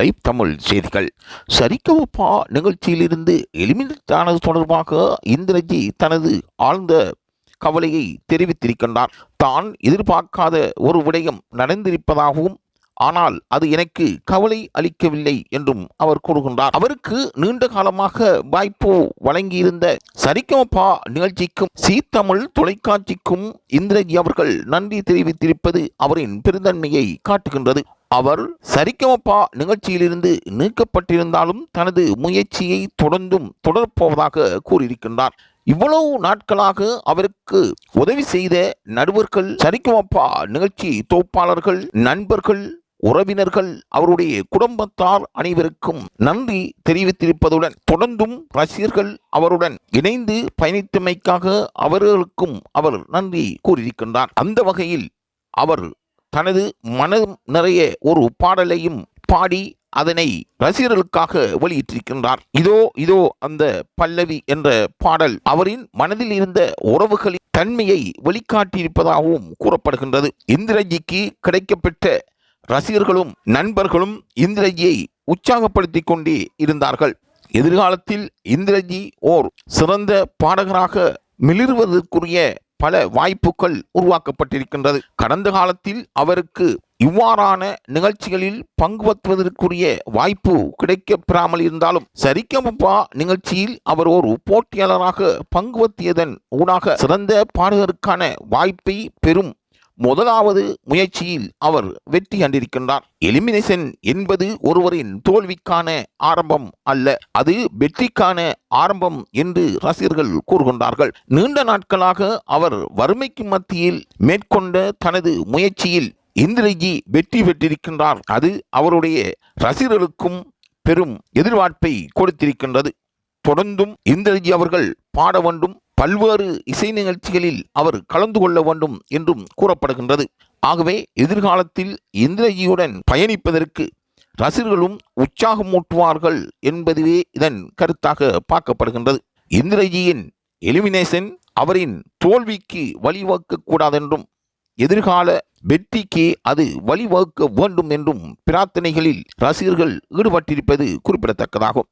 Live Tamil செய்திகள். சரிகவப்பா நிகழ்ச்சியிலிருந்து eliminate ஆனது தொடர்பாக இந்திரஜி தனது ஆழ்ந்த கவலையை தெரிவித்திருக்கின்றார். தான் எதிர்பார்க்காத ஒரு விடயம் நடந்திருப்பதாகவும் ஆனால் அது எனக்கு கவலை அளிக்கவில்லை என்றும் அவர் கூறுகின்றார். அவருக்கு நீண்ட காலமாக வாய்ப்பு வழங்கியிருந்த சரிகமப்பா நிகழ்ச்சிக்கும் சீ தமிழ் தொலைக்காட்சிக்கும் இந்திரஜி அவர்கள் நன்றி தெரிவித்திருப்பது அவரின் பெருந்தன்மையை காட்டுகின்றது. அவர் சரிகமப்பா நிகழ்ச்சியிலிருந்து நீக்கப்பட்டிருந்தாலும் தனது முயற்சியை தொடர்ந்தும் தொடரப்போவதாக கூறியிருக்கின்றார். இவ்வளவு நாட்களாக அவருக்கு உதவி செய்த நடுவர்கள் சரிகமப்பா நிகழ்ச்சி தொகுப்பாளர்கள் நண்பர்கள் உறவினர்கள் அவருடைய குடும்பத்தார் அனைவருக்கும் நன்றி தெரிவித்திருப்பதுடன் தொடர்ந்தும் ரசிகர்கள் அவருடன் இணைந்து பயணித்தமைக்காக அவர்களுக்கும் அவர் நன்றி கூறியிருக்கின்றார். அந்த வகையில் அவர் தனது மனம் நிறைய ஒரு பாடலையும் பாடி அதனை ரசிகர்களுக்காக வெளியிட்டிருக்கின்றார். இதோ இதோ அந்த பல்லவி என்ற பாடல் அவரின் மனதில் இருந்த உறவுகளின் தன்மையை வெளிக்காட்டியிருப்பதாகவும் கூறப்படுகின்றது. இந்திரஜிக்கு கிடைக்கப்பெற்ற ரசிகர்களும் நண்பர்களும் இந்திரஜியை உற்சாகப்படுத்தி கொண்டே இருந்தார்கள். எதிர்காலத்தில் இந்திரஜி ஓர் சிறந்த பாடகராக மிளிர்வதற்குரிய பல வாய்ப்புகள் உருவாக்கப்பட்டிருக்கின்றது. கடந்த காலத்தில் அவருக்கு இவ்வாறான நிகழ்ச்சிகளில் பங்குபற்றுவதற்குரிய வாய்ப்பு கிடைக்கப்பெறாமல் இருந்தாலும் சரிகமப்பா நிகழ்ச்சியில் அவர் ஒரு போட்டியாளராக பங்குபற்றியதன் ஊடாக சிறந்த பாடகருக்கான வாய்ப்பை பெறும் முதலாவது முயற்சியில் அவர் வெற்றி கண்டிருக்கின்றார். எலிமினேஷன் என்பது ஒருவரின் தோல்விக்கான ஆரம்பம் அல்ல அது வெற்றிக்கான ஆரம்பம் என்று ரசிகர்கள் கூறுகின்றார்கள். நீண்ட நாட்களாக அவர் வறுமைக்கு மத்தியில் மேற்கொண்ட தனது முயற்சியில் இந்திரஜி வெற்றி பெற்றிருக்கின்றார். அது அவருடைய ரசிகர்களுக்கும் பெரும் எதிர்பார்ப்பை கொடுத்திருக்கின்றது. தொடர்ந்தும் இந்திரஜி அவர்கள் பாட வேண்டும் பல்வேறு இசை நிகழ்ச்சிகளில் அவர் கலந்து கொள்ள வேண்டும் என்றும் கூறப்படுகின்றது. ஆகவே எதிர்காலத்தில் இந்திரஜியுடன் பயணிப்பதற்கு ரசிகர்களும் உற்சாகமூட்டுவார்கள் என்பதுவே இதன் கருத்தாக பார்க்கப்படுகின்றது. இந்திரஜியின் எலிமினேஷன் அவரின் தோல்விக்கு வழிவகுக்கக்கூடாதென்றும் எதிர்கால வெற்றிக்கு அது வழிவகுக்க வேண்டும் என்றும் பிரார்த்தனைகளில் ரசிகர்கள் ஈடுபட்டிருப்பது குறிப்பிடத்தக்கதாகும்.